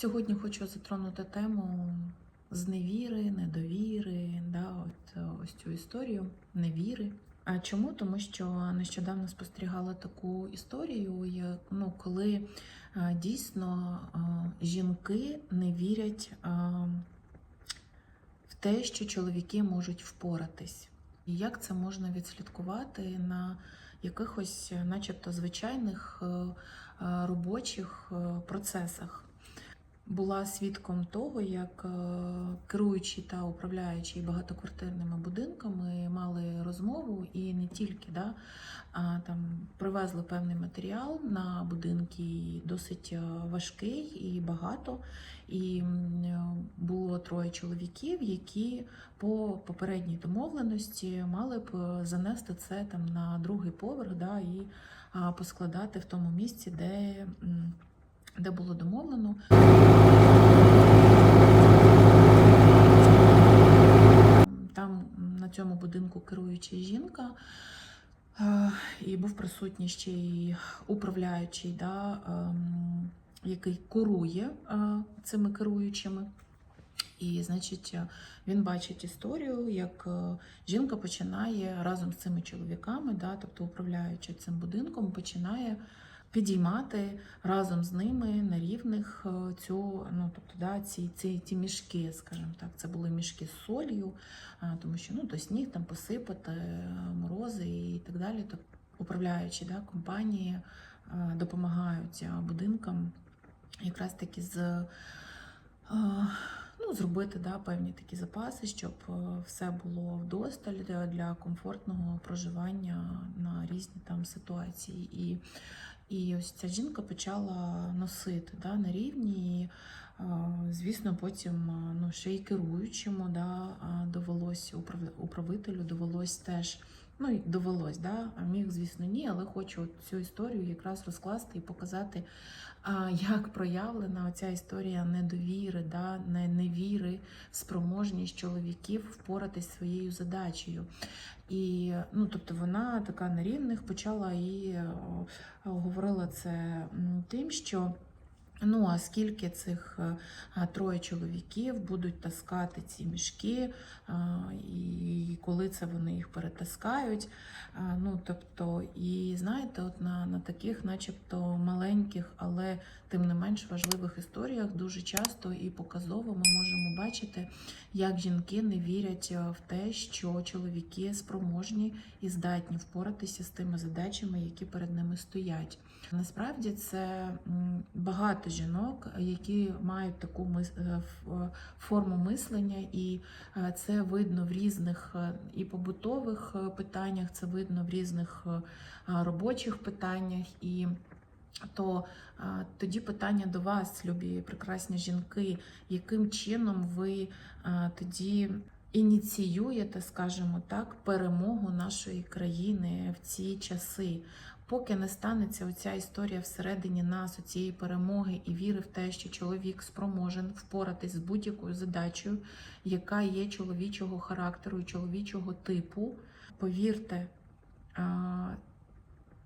Сьогодні хочу затронути тему зневіри, недовіри, да, от е, ось цю історію невіри. А чому? Тому що нещодавно спостерігала таку історію, як, ну, коли е, дійсно е, жінки не вірять в те, що чоловіки можуть впоратись. І як це можна відслідкувати на якихось, начебто, звичайних робочих процесах? Була свідком того, як е, керуючі та управляючі багатоквартирними будинками мали розмову і не тільки да, а там привезли певний матеріал на будинки досить е, важкий і багато. І е, було троє чоловіків, які по попередній домовленості мали б занести це там на другий поверх, да, і поскладати в тому місці, де, де було домовлено. Там на цьому будинку керуюча жінка, е, і був присутній ще й управляючий, да, ем, який курує е, цими керуючими. І, значить, він бачить історію, як е, жінка починає разом з цими чоловіками, да, тобто управляючи цим будинком, починає підіймати разом з ними на рівних е, цю, ну тобто, да, ці, ці, ці мішки, скажімо так, це були мішки з солью, тому що ну, то сніг там посипати, е, морози і так далі. То управляючі да, компанії е, допомагають е, будинкам якраз таки з. е, Ну, зробити да, певні такі запаси, щоб е, все було вдосталь для комфортного проживання на різні там ситуації. І, і ось ця жінка почала носити да, на рівні. І, звісно, потім ну, ще й керуючому да, довелось управителю довелось теж. Ну і довелось, да? а міг, звісно, ні, але хочу цю історію якраз розкласти і показати, як проявлена оця історія недовіри, да? невіри спроможність чоловіків впоратись своєю задачею. І ну, тобто вона така на рівних почала і говорила це тим, що. Ну, а скільки цих е, троє чоловіків будуть таскати ці мішки, і коли це вони їх перетаскають. Ну, тобто, і знаєте, от на, на таких, начебто, маленьких, але тим не менш важливих історіях дуже часто і показово ми можемо бачити, як жінки не вірять е, в те, що чоловіки спроможні і здатні впоратися з тими задачами, які перед ними стоять. Насправді це багато жінок, які мають таку е, е, форму мислення, і е, це видно в різних і побутових питаннях, це видно в різних робочих питаннях. І то тоді питання до вас, любі прекрасні жінки, яким чином ви тоді ініціюєте, скажімо так, перемогу нашої країни в ці часи? Поки не станеться оця історія всередині нас, цієї перемоги і віри в те, що чоловік спроможен впоратись з будь-якою задачею, яка є чоловічого характеру і чоловічого типу, повірте,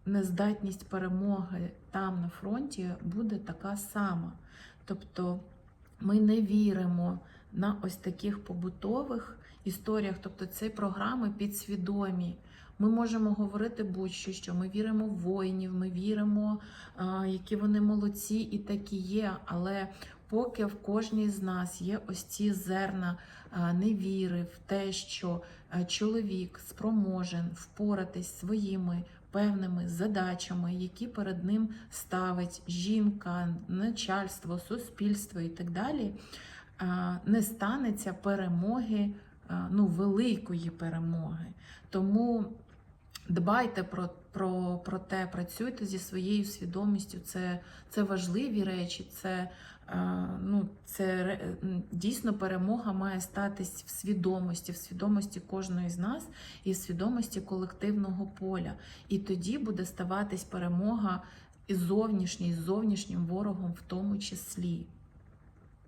нездатність перемоги там на фронті буде така сама. Тобто ми не віримо на ось таких побутових історіях, тобто це програми підсвідомі. Ми можемо говорити будь-що, що ми віримо в воїнів, ми віримо, які вони молодці, і такі є. Але поки в кожній з нас є ось ці зерна невіри в те, що чоловік спроможен впоратись своїми певними задачами, які перед ним ставить жінка, начальство, суспільство і так далі, не станеться перемоги, ну, великої перемоги. Тому дбайте про, про, про те, працюйте зі своєю свідомістю. Це, це важливі речі, це, е, ну, це дійсно перемога має статись в свідомості, в свідомості кожної з нас і в свідомості колективного поля. І тоді буде ставатись перемога і зовнішній, з зовнішнім ворогом в тому числі.